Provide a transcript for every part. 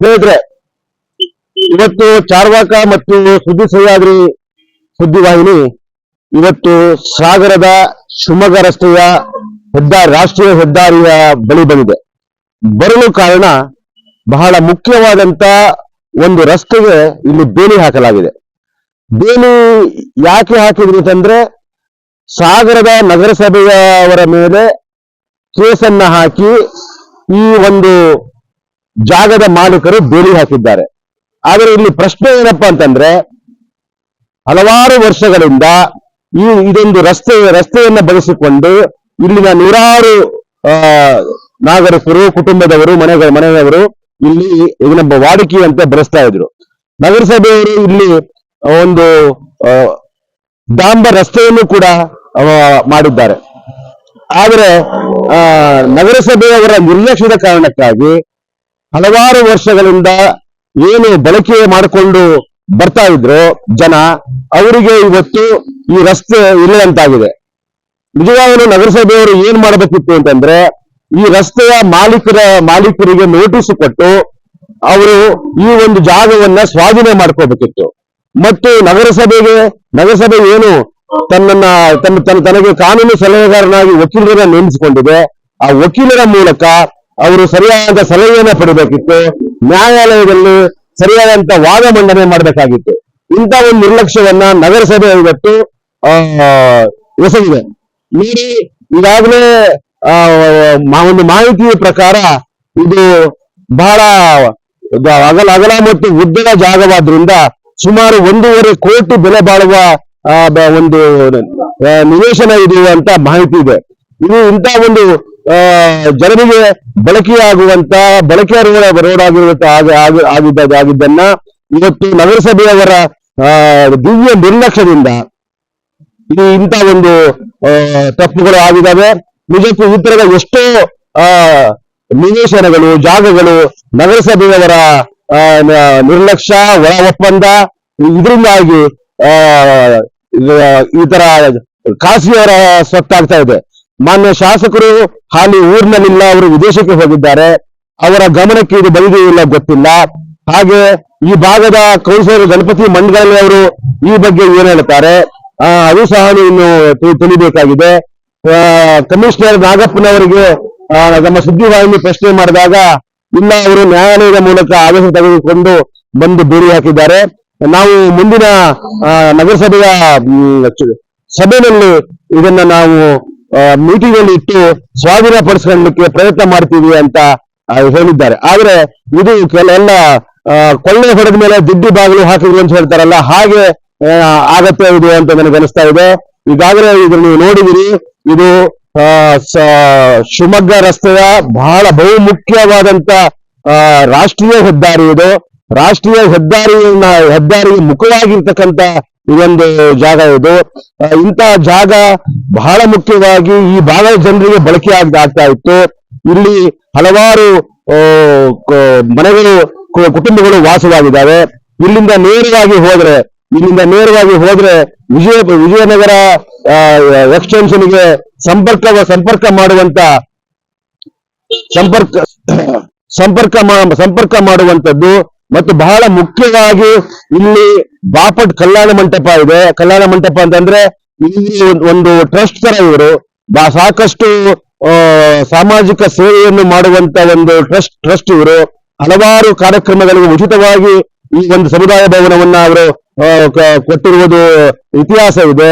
ಸ್ನೇಹಿತರೆ, ಇವತ್ತು ಚಾರ್ವಾಕ ಮತ್ತು ಸುದ್ದಿ ಸಹ್ಯಾದ್ರಿ ಸುದ್ದಿವಾಹಿನಿ, ಇವತ್ತು ಸಾಗರದ ಶಿವಮೊಗ್ಗ ರಸ್ತೆಯ ಹೆದ್ದಾರಿ, ರಾಷ್ಟ್ರೀಯ ಹೆದ್ದಾರಿಯ ಬಳಿ ಬಂದಿದೆ. ಬರಲು ಕಾರಣ ಬಹಳ ಮುಖ್ಯವಾದಂತ ಒಂದು ರಸ್ತೆಗೆ ಇಲ್ಲಿ ಬೇಲಿ ಹಾಕಲಾಗಿದೆ. ಬೇಲಿ ಯಾಕೆ ಹಾಕಿದ್ರಿ ಅಂತಂದ್ರೆ, ಸಾಗರದ ನಗರಸಭೆಯವರ ಮೇಲೆ ಕೇಸನ್ನ ಹಾಕಿ ಈ ಒಂದು ಜಾಗದ ಮಾಲೀಕರು ಬೇಲಿ ಹಾಕಿದ್ದಾರೆ. ಆದರೆ ಇಲ್ಲಿ ಪ್ರಶ್ನೆ ಏನಪ್ಪಾ ಅಂತಂದ್ರೆ ಹಲವಾರು ವರ್ಷಗಳಿಂದ ಈ ಇದೊಂದು ರಸ್ತೆ ರಸ್ತೆಯನ್ನು ಬಳಸಿಕೊಂಡು ಇಲ್ಲಿನ ನೂರಾರು ನಾಗರಿಕರು ಕುಟುಂಬದವರು ಮನೆಗಳ ಮನೆಯವರು ಇಲ್ಲಿ ಇದನ್ನ ವಾಡಿಕೆಯಂತೆ ಬಳಸ್ತಾ ಇದ್ರು. ನಗರಸಭೆಯವರು ಇಲ್ಲಿ ಒಂದು ಡಾಂಬರ್ ರಸ್ತೆಯನ್ನು ಕೂಡ ಮಾಡಿದ್ದಾರೆ. ಆದರೆ ಆ, ನಗರಸಭೆಯವರ ನಿರ್ಲಕ್ಷ್ಯದ ಕಾರಣಕ್ಕಾಗಿ ಹಲವಾರು ವರ್ಷಗಳಿಂದ ಏನು ಬಳಕೆ ಮಾಡಿಕೊಂಡು ಬರ್ತಾ ಇದ್ರು ಜನ ಅವರಿಗೆ ಇವತ್ತು ಈ ರಸ್ತೆ ಇಲ್ಲದಂತಾಗಿದೆ ನಿಜವಾಗಲೂ ನಗರಸಭೆಯವರು ಏನ್ ಮಾಡಬೇಕಿತ್ತು ಅಂತಂದ್ರೆ ಈ ರಸ್ತೆಯ ಮಾಲೀಕರ ಮಾಲೀಕರಿಗೆ ನೋಟಿಸ್ ಕೊಟ್ಟು ಅವರು ಈ ಒಂದು ಜಾಗವನ್ನ ಸ್ವಾಧೀನ ಮಾಡ್ಕೋಬೇಕಿತ್ತು. ಮತ್ತು ನಗರಸಭೆಗೆ ನಗರಸಭೆ ಏನು ತನ್ನನ್ನ ತನ್ನ ತನ್ನ ತನಗೆ ಕಾನೂನು ಸಲಹೆಗಾರನಾಗಿ ವಕೀಲರನ್ನ ನೇಮಿಸಿಕೊಂಡಿದೆ. ಆ ವಕೀಲರ ಮೂಲಕ ಅವರು ಸರಿಯಾದ ಸಲಹೆಯನ್ನ ಪಡಿಬೇಕಿತ್ತು. ನ್ಯಾಯಾಲಯದಲ್ಲಿ ಸರಿಯಾದಂತ ವಾದ ಮಂಡನೆ ಮಾಡಬೇಕಾಗಿತ್ತು. ಇಂಥ ಒಂದು ನಿರ್ಲಕ್ಷ್ಯವನ್ನ ನಗರಸಭೆ ಇವತ್ತು ಎಸಗಿದೆ. ನೋಡಿ, ಈಗಾಗಲೇ ಒಂದು ಮಾಹಿತಿಯ ಪ್ರಕಾರ ಇದು ಬಹಳ ಅಗಲ ಅಗಲ ಮತ್ತು ಉದ್ದದ ಜಾಗವಾದ್ರಿಂದ ಸುಮಾರು ಒಂದೂವರೆ ಕೋಟಿ ಬೆಲೆ ಬಾಳುವ ಒಂದು ನಿವೇಶನ ಇದೆ ಅಂತ ಮಾಹಿತಿ ಇದೆ. ಇದು ಇಂಥ ಒಂದು ಜನರಿಗೆ ಬಳಕೆಯಾಗುವಂತ ಬಳಕೆ ರೋಡ್ ಆಗಿರುವಂತ ಆಗಿ- ಆಗಿದ್ದ ಆಗಿದ್ದನ್ನ ಇವತ್ತು ನಗರಸಭೆಯವರ ದಿವ್ಯ ನಿರ್ಲಕ್ಷ್ಯದಿಂದ ಇಂತ ಒಂದು ತಪ್ಪುಗಳು ಆಗಿದ್ದಾವೆ. ನಿಜಕ್ಕೂ ಈ ತರದ ಎಷ್ಟೋ ಆ, ನಿವೇಶನಗಳು ಜಾಗಗಳು ನಗರಸಭೆಯವರ ನಿರ್ಲಕ್ಷ್ಯ ಒಳ ಒಪ್ಪಂದ ಇದರಿಂದಾಗಿ ಆ, ಈ ತರ ಖಾಸಗಿಯವರ ಸ್ವತ್ತಾಗ್ತಾ ಇದೆ. ಮಾನ್ಯ ಶಾಸಕರು ಹಾಲಿ ಊರಿನಲ್ಲಿಲ್ಲ, ಅವರು ವಿದೇಶಕ್ಕೆ ಹೋಗಿದ್ದಾರೆ. ಅವರ ಗಮನಕ್ಕೆ ಇದು ಬಂದಿದೆ ಇಲ್ಲ ಗೊತ್ತಿಲ್ಲ. ಹಾಗೆ ಈ ಭಾಗದ ಕೌನ್ಸಿಲರ್ ಗಣಪತಿ ಮಂಡಳಿ ಅವರು ಈ ಬಗ್ಗೆ ಏನ್ ಹೇಳ್ತಾರೆ? ಅದು ಸಹ ಇನ್ನು ತಿಳಿಬೇಕಾಗಿದೆ. ಕಮಿಷನರ್ ನಾಗಪ್ಪನವರಿಗೆ ನಮ್ಮ ಸುದ್ದಿವಾಹಿನಿ ಪ್ರಶ್ನೆ ಮಾಡಿದಾಗ, ಇಲ್ಲ, ಅವರು ನ್ಯಾಯಾಲಯದ ಮೂಲಕ ಆದೇಶ ತೆಗೆದುಕೊಂಡು ಬಂದು ಬೇರೆ ಹಾಕಿದ್ದಾರೆ. ನಾವು ಮುಂದಿನ ನಗರಸಭೆಯ ಸಭೆಯಲ್ಲಿ ಇದನ್ನ ನಾವು ಮೀಟಿಂಗ್ ಅಲ್ಲಿ ಇಟ್ಟು ಸ್ವಾಧೀನಪಡಿಸ್ಕೊಳ್ಳಲಿಕ್ಕೆ ಪ್ರಯತ್ನ ಮಾಡ್ತೀವಿ ಅಂತ ಹೇಳಿದ್ದಾರೆ. ಆದ್ರೆ ಇದು ಕೆಲವೆಲ್ಲ ಕೊಳ್ಳೆ ಹೊಡೆದ ಮೇಲೆ ದುಡ್ಡು ಬಾಗಿಲು ಹಾಕಿದ್ರು ಅಂತ ಹೇಳ್ತಾರಲ್ಲ, ಹಾಗೆ ಆಗತ್ಯ ಇದೆ ಅಂತ ನನಗೆ ಅನಿಸ್ತಾ ಇದೆ. ಈಗಾಗಲೇ ಇದನ್ನು ನೀವು ನೋಡಿದಿರಿ, ಇದು ಶಿವಮೊಗ್ಗ ರಸ್ತೆಯ ಬಹಳ ಬಹುಮುಖ್ಯವಾದಂತ ರಾಷ್ಟ್ರೀಯ ಹೆದ್ದಾರಿ ಇದು. ರಾಷ್ಟ್ರೀಯ ಹೆದ್ದಾರಿಯನ್ನ, ಹೆದ್ದಾರಿ ಮುಖವಾಗಿರ್ತಕ್ಕಂಥ ಇದೊಂದು ಜಾಗ ಇದು. ಇಂಥ ಜಾಗ ಬಹಳ ಮುಖ್ಯವಾಗಿ ಈ ಭಾಗದ ಜನರಿಗೆ ಬಳಕೆ ಆಗ್- ಆಗ್ತಾ ಇತ್ತು. ಇಲ್ಲಿ ಹಲವಾರು ಮನೆಗಳು ಕುಟುಂಬಗಳು ವಾಸವಾಗಿದ್ದಾವೆ. ಇಲ್ಲಿಂದ ನೇರವಾಗಿ ಹೋದ್ರೆ, ಇಲ್ಲಿಂದ ನೇರವಾಗಿ ಹೋದ್ರೆ ವಿಜಯ, ವಿಜಯನಗರ ಎಕ್ಸ್ಟೆನ್ಷನ್ಗೆ ಸಂಪರ್ಕ ಸಂಪರ್ಕ ಮಾಡುವಂತ, ಸಂಪರ್ಕ ಸಂಪರ್ಕ ಸಂಪರ್ಕ ಮಾಡುವಂತದ್ದು ಮತ್ತು ಬಹಳ ಮುಖ್ಯವಾಗಿ ಇಲ್ಲಿ ಬಾಪಟ್ ಕಲ್ಯಾಣ ಮಂಟಪ ಇದೆ. ಕಲ್ಯಾಣ ಮಂಟಪ ಅಂತಂದ್ರೆ ಇಲ್ಲಿ ಒಂದು ಟ್ರಸ್ಟ್ ತರ ಇವರು. ಸಾಕಷ್ಟು ಸಾಮಾಜಿಕ ಸೇವೆಯನ್ನು ಮಾಡುವಂತ ಒಂದು ಟ್ರಸ್ಟ್ ಟ್ರಸ್ಟ್ ಇವರು. ಹಲವಾರು ಕಾರ್ಯಕ್ರಮಗಳಿಗೆ ಉಚಿತವಾಗಿ ಈ ಒಂದು ಸಮುದಾಯ ಭವನವನ್ನ ಅವರು ಕೊಟ್ಟಿರುವುದು ಇತಿಹಾಸ ಇದೆ.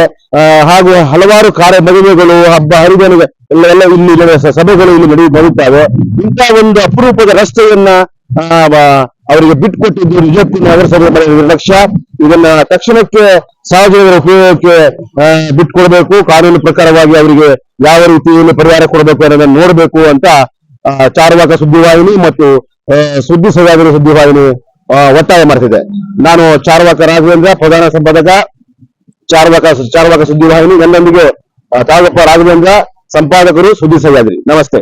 ಹಾಗೂ ಹಲವಾರು ಕಾರ್ಯ ಮದುವೆಗಳು ಹಬ್ಬ ಹರಿದಿನ ಎಲ್ಲ ಇಲ್ಲಿ ಸಭೆಗಳು ಇಲ್ಲಿ ನಡೆಯುತ್ತವೆ ಇಂತಹ ಒಂದು ಅಪರೂಪದ ರಸ್ತೆಯನ್ನ ಅವರಿಗೆ ಬಿಟ್ಟುಕೊಟ್ಟಿದ್ದು ನಿಜಕ್ಕೂ ನಗರಸಭೆ ಮಾಡಿದ ನಿರ್ಲಕ್ಷ್ಯ ಇದನ್ನ ತಕ್ಷಣಕ್ಕೆ ಸಾರ್ವಜನಿಕರ ಉಪಯೋಗಕ್ಕೆ ಬಿಟ್ಕೊಡ್ಬೇಕು ಕಾನೂನು ಪ್ರಕಾರವಾಗಿ ಅವರಿಗೆ ಯಾವ ರೀತಿಯಲ್ಲಿ ಪರಿಹಾರ ಕೊಡಬೇಕು ಅನ್ನೋದನ್ನ ನೋಡಬೇಕು ಅಂತ ಚಾರ್ವಾಕ ಸುದ್ದಿವಾಹಿನಿ ಮತ್ತು ಸುದ್ದಿ ಸಹೋದರಿ ಸುದ್ದಿವಾಹಿನಿ ಒತ್ತಾಯ ಮಾಡ್ತಿದೆ ನಾನು ಚಾರ್ವಾಕ ರಾಘವೇಂದ್ರ ಪ್ರಧಾನ ಸಂಪಾದಕ ಚಾರ್ವಾಕ ಚಾರ್ವಾಕ ಸುದ್ದಿವಾಹಿನಿ ನನ್ನೊಂದಿಗೆ ಆ, ತಾಳಪ್ಪ ರಾಘವೇಂದ್ರ ಸಂಪಾದಕರು ಸುದ್ದಿ ಸಹ್ಯಾದ್ರಿ ನಮಸ್ತೆ.